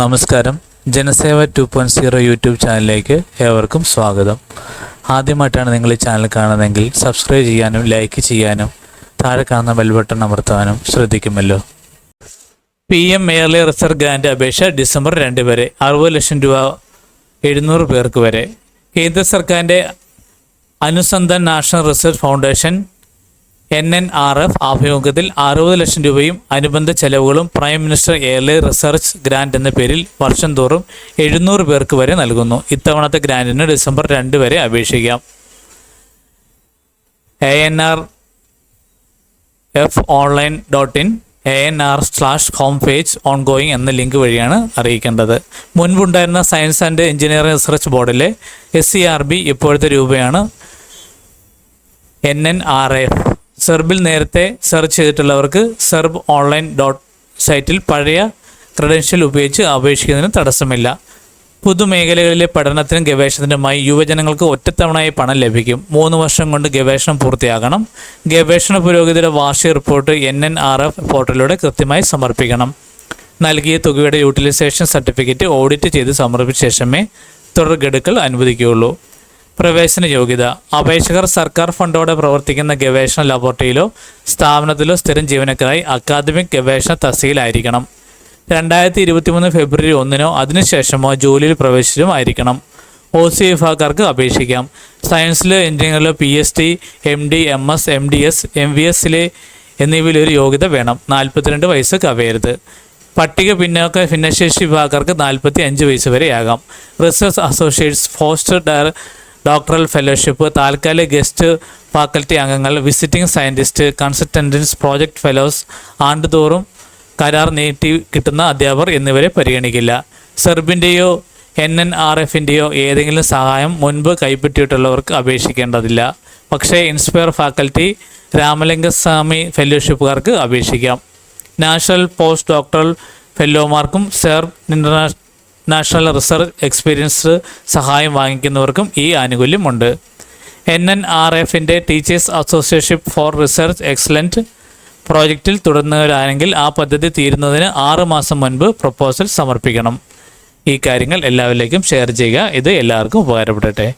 നമസ്കാരം. Janaseva two point zero YouTube ചാനലിലേക്ക് ഏവർക്കും സ്വാഗതം. ആദ്യമായിട്ടാണ് നിങ്ങൾ ഈ ചാനൽ കാണുന്നതെങ്കിൽ സബ്സ്ക്രൈബ് ചെയ്യാനും ലൈക്ക് ചെയ്യാനും താഴെ കാണുന്ന ബെൽ ബട്ടൺ അമർത്താനും ശ്രദ്ധിക്കുമല്ലോ. P M early research grant അപേക്ഷ ഡിസംബർ രണ്ട് വരെ അറുപത് ലക്ഷം രൂപ എഴുന്നൂറ് പേർക്ക് വരെ. കേന്ദ്ര സർക്കാരിന്റെ Anusandhan national research foundation N N R F ആഭിമുഖ്യത്തിൽ അറുപത് ലക്ഷം രൂപയും അനുബന്ധ ചെലവുകളും prime minister early research grant എന്ന പേരിൽ വർഷം തോറും എഴുന്നൂറ് പേർക്ക് വരെ നൽകുന്നു. ഇത്തവണത്തെ ഗ്രാൻഡിന് ഡിസംബർ രണ്ട് വരെ അപേക്ഷിക്കാം. A N R F online dot in A N R slash home page on going എന്ന ലിങ്ക് വഴിയാണ് അറിയിക്കേണ്ടത്. മുൻപുണ്ടായിരുന്ന സയൻസ് ആൻഡ് എഞ്ചിനീയറിംഗ് റിസർച്ച് ബോർഡിലെ എസ് സി ആർ ബി ഇപ്പോഴത്തെ രൂപയാണ് എൻ എൻ ആർ എഫ് സെർബിൽ നേരത്തെ സെർച്ച് ചെയ്തിട്ടുള്ളവർക്ക് സെർബ് ഓൺലൈൻ ഡോട്ട് സൈറ്റിൽ പഴയ ക്രെഡൻഷ്യൽ ഉപയോഗിച്ച് അപേക്ഷിക്കുന്നതിന് തടസ്സമില്ല. പൊതുമേഖലകളിലെ പഠനത്തിനും ഗവേഷണത്തിനുമായി യുവജനങ്ങൾക്ക് ഒറ്റത്തവണയായി പണം ലഭിക്കും. മൂന്ന് വർഷം കൊണ്ട് ഗവേഷണം പൂർത്തിയാകണം. ഗവേഷണ പുരോഗതിയുടെ വാർഷിക report N N R F പോർട്ടലിലൂടെ കൃത്യമായി സമർപ്പിക്കണം. നൽകിയ തുകയുടെ യൂട്ടിലൈസേഷൻ സർട്ടിഫിക്കറ്റ് ഓഡിറ്റ് ചെയ്ത് സമർപ്പിച്ച ശേഷമേ തുടർ ഗഡുക്കൾ അനുവദിക്കുകയുള്ളൂ. പ്രവേശന യോഗ്യത. അപേക്ഷകർ സർക്കാർ ഫണ്ടോടെ പ്രവർത്തിക്കുന്ന ഗവേഷണ ലബോറട്ടറിയിലോ സ്ഥാപനത്തിലോ സ്ഥിരം ജീവനക്കാരായി അക്കാദമിക് ഗവേഷണ തസ്തികയിലായിരിക്കണം. രണ്ടായിരത്തി ഇരുപത്തി മൂന്ന് ഫെബ്രുവരി ഒന്നിനോ അതിനുശേഷമോ ജോലിയിൽ പ്രവേശിച്ചും ആയിരിക്കണം. ഒ സി വിഭാഗക്കാർക്ക് അപേക്ഷിക്കാം. സയൻസിലോ എഞ്ചിനീയറിലോ P S T M D M S M D S M V എസിലെ എന്നിവയിൽ ഒരു യോഗ്യത വേണം. നാൽപ്പത്തിരണ്ട് വയസ്സ് കവിയരുത് പട്ടിക പിന്നോക്ക ഭിന്നശേഷി വിഭാഗക്കാർക്ക് നാൽപ്പത്തി അഞ്ച് വയസ്സ് വരെയാകാം. റിസർച്ച് അസോസിയേറ്റ്സ് ഫോസ്റ്റർ ഡയറ ഡോക്ടറൽ ഫെലോഷിപ്പ് താൽക്കാലിക ഗസ്റ്റ് ഫാക്കൽറ്റി അംഗങ്ങൾ visiting scientist consultants project fellows ആണ്ടുതോറും കരാർ നീട്ടി കിട്ടുന്ന അധ്യാപകർ എന്നിവരെ പരിഗണിക്കില്ല. സെർബിന്റെയോ എൻ എൻ ആർ എഫിന്റെയോ ഏതെങ്കിലും സഹായം മുൻപ് കൈപ്പറ്റിയിട്ടുള്ളവർക്ക് അപേക്ഷിക്കേണ്ടതില്ല. പക്ഷേ ഇൻസ്പയർ ഫാക്കൽറ്റി രാമലിംഗസ്വാമി ഫെലോഷിപ്പുകാർക്ക് അപേക്ഷിക്കാം. National post doctoral ഫെല്ലോമാർക്കും SERB international national research experience സഹായം വാങ്ങിക്കുന്നവർക്കും ഈ ആനുകൂല്യമുണ്ട്. എൻ എൻ ആർ എഫിന്റെ teachers association for research excellent പ്രോജക്റ്റിൽ തുടരുന്നവരാണെങ്കിൽ ആ പദ്ധതി തീരുന്നതിന് ആറ് മാസം മുൻപ് പ്രപ്പോസൽ സമർപ്പിക്കണം. ഈ കാര്യങ്ങൾ എല്ലാവരിലേക്കും ഷെയർ ചെയ്യുക. ഇത് എല്ലാവർക്കും ഉപകാരപ്പെടട്ടെ.